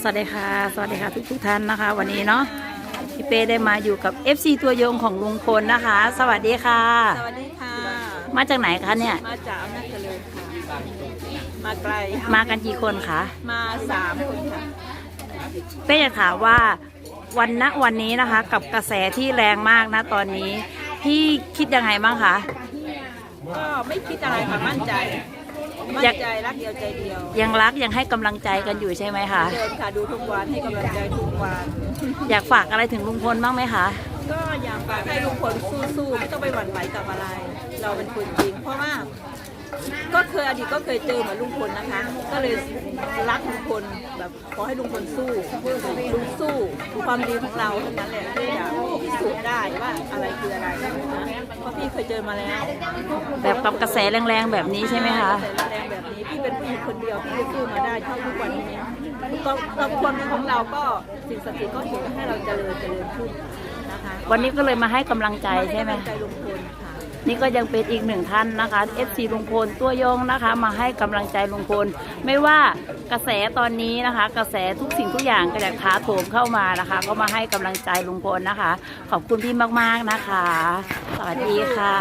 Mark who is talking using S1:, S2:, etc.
S1: สวัสดีค่ะ สวัสดีค่ะทุกทุกๆท่านนะคะ วันนี้เนาะพี่เป้ได้มาอยู่กับ FC ตัวยงของลุงพลนะคะ สวัสดีค่ะ
S2: สวัสดีค่ะ
S1: มาจากไหนคะเนี่ย
S2: มาจากอำนาจเจริญค่ะ มาไกล
S1: มากันกี่คนคะ
S2: มาสามคนค่ะ
S1: เป้จะถามว่าวันณวันนี้นะคะ กับกระแสที่แรงมากนะตอนนี้ พี่คิดยังไงบ้างคะ
S2: ก็ไม่คิดอะไรค่ะมั่นใจ มั่นใจรักเดียวใจเดียว
S1: ยังรักยังให้กำลังใจกันอยู่ใช่ไหมคะ
S2: เดินค่ะดูทุกวันให้กำลังใจทุกวัน
S1: อยากฝากอะไรถึงลุงพลบ้างไหมคะ
S2: ก็อยากฝากให้ลุงพลสู้ๆไม่ต้องไปหวั่นไหวกับอะไร เราเป็นคนจริง เพราะว่า ก็เคยอดีตก็เคยเจอเหมือนลุงพลนะคะ ก็เลยรักลุงพลแบบขอให้ลุงพลสู้ลุงสู้ความดีของเราเท่านั้นแหละที่จะพิสูจน์ได้ ว่าอะไรคืออะไรนะเพราะพี่เคยเจอมาแล้ว
S1: แบบกับกระแสแรงๆแบบนี้ใช่ไหมคะ
S2: แต่แรงแบบนี้พี่เป็นผู้หญิงคนเดียวพี่จะสู้มาได้เท่าทุกวันนี้ก็เราความดีของเราก็สิ่งศักดิ์สิทธิ์ก็เห็นให้เราเจริญเจริญขึ้นนะคะ
S1: วันนี้ก็เลยมาให้กำลังใจใช่ไหม
S2: ใจลุงพลค่ะ
S1: นี่ก็ยังเป็นอีกหนึ่งท่านนะคะ FC ลุงพลตัวยงนะคะ มาให้กำลังใจลุงพล ไม่ว่า กระแสตอนนี้นะคะ กระแสทุกสิ่งทุกอย่างก็จากท้าโถมเข้ามานะคะ ก็มาให้กำลังใจลุงพลนะคะ ขอบคุณพี่มากๆนะคะ สวัสดีค่ะ